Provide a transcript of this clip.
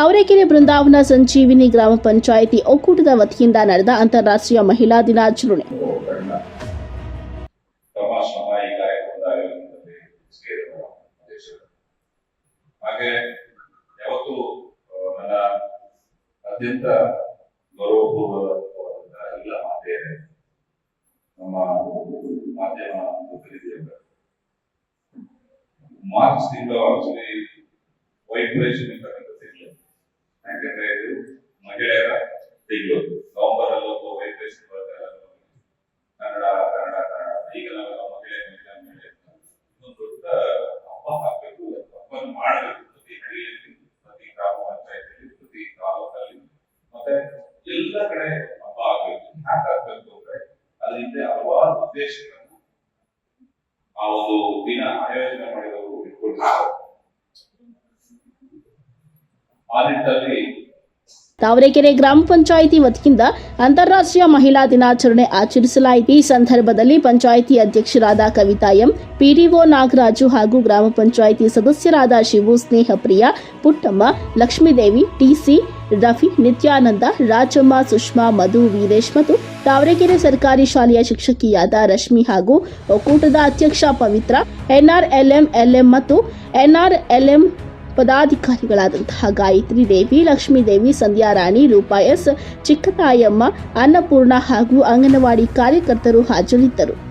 ತಾವರೆಕೆರೆ ಬೃಂದಾವನ ಸಂಜೀವಿನಿ ಗ್ರಾಮ ಪಂಚಾಯಿತಿ ಒಕ್ಕೂಟದ ವತಿಯಿಂದ ನಡೆದ ಅಂತಾರಾಷ್ಟ್ರೀಯ ಮಹಿಳಾ ದಿನಾಚರಣೆ. ಹಾಗೆ ಯಾವತ್ತು ಅತ್ಯಂತ ಗೌರವಪೂರ್ವಕವಾದಂತಹ ಎಲ್ಲ ಮಾತೆಯರೇ, ನಮ್ಮ ಮಾಧ್ಯಮ ಮಾರ್ಚ್ ತಿಂಗಳು ಆಕ್ಚುಲಿ ವೈಬ್ರೇಷನ್ ಇರ್ತಕ್ಕಂಥ ಯಾಕಂದ್ರೆ ಇದು ಮಹಿಳೆಯರ ತಿಂಗಳು. ನವೆಂಬರ್ ಅಲ್ಲಿ ಒಬ್ಬ ಕನ್ನಡ ಕನ್ನಡ ಕನ್ನಡ. ಈಗ ನಾವೆಲ್ಲ ಮಹಿಳೆ ಮಹಿಳೆ ದೊಡ್ಡ ಹಬ್ಬ ಹಾಕ್ಬೇಕು ಹಬ್ಬನ ಮಾಡಬೇಕು. ಪ್ರತಿ ಹಳ್ಳಿಯಲ್ಲಿ, ಪ್ರತಿ ಗ್ರಾಮ ಪಂಚಾಯತಿಯಲ್ಲಿ ಪ್ರತಿ ತಾಲೂಕಲ್ಲಿ. ಮತ್ತೆ ಎಲ್ಲ ಕಡೆ ಹಬ್ಬ ಆಗ್ಬೇಕು. ಯಾಕೆ ಆಗ್ಬೇಕು ಅಂದ್ರೆ ಅದರಿಂದ ಹಲವಾರು ಉದ್ದೇಶಗಳನ್ನು ಆ ಒಂದು ದಿನ ಆಯೋಜನೆ ಮಾಡಿದವರು ತಾವರೆಕೆರೆ ಗ್ರಾಮ ಪಂಚಾಯಿತಿ ವತಿಯಿಂದ ಅಂತಾರಾಷ್ಟ್ರೀಯ ಮಹಿಳಾ ದಿನಾಚರಣೆ ಆಚರಿಸಲಾಯಿತು. ಈ ಸಂದರ್ಭದಲ್ಲಿ ಪಂಚಾಯಿತಿ ಅಧ್ಯಕ್ಷರಾದ ಕವಿತಾ ಎಂ, ಪಿಡಿಒ ನಾಗರಾಜು ಹಾಗೂ ಗ್ರಾಮ ಪಂಚಾಯಿತಿ ಸದಸ್ಯರಾದ ಶಿವು ಸ್ನೇಹಪ್ರಿಯ, ಪುಟ್ಟಮ್ಮ, ಲಕ್ಷ್ಮೀದೇವಿ ಟಿಸಿ ರಫಿ, ನಿತ್ಯಾನಂದ, ರಾಜಮ್ಮ, ಸುಷ್ಮಾ, ಮಧು, ವೀರೇಶ್ ಮತ್ತು ತಾವರೆಕೆರೆ ಸರ್ಕಾರಿ ಶಾಲೆಯ ಶಿಕ್ಷಕಿಯಾದ ರಶ್ಮಿ ಹಾಗೂ ಒಕ್ಕೂಟದ ಅಧ್ಯಕ್ಷ ಪವಿತ್ರ, ಎನ್ಆರ್ಎಲ್ಎಂ, ಎಲ್ಎಂ ಮತ್ತು ಎನ್ಆರ್ಎಲ್ಎಂ ಪದಾಧಿಕಾರಿಗಳಾದಂತಹ ಗಾಯತ್ರಿ ದೇವಿ, ಲಕ್ಷ್ಮೀ ದೇವಿ, ಸಂಧ್ಯಾ ರಾಣಿ, ರೂಪಾ ಎಸ್, ಚಿಕ್ಕತಾಯಮ್ಮ, ಅನ್ನಪೂರ್ಣ ಹಾಗೂ ಅಂಗನವಾಡಿ ಕಾರ್ಯಕರ್ತರು ಹಾಜರಿದ್ದರು.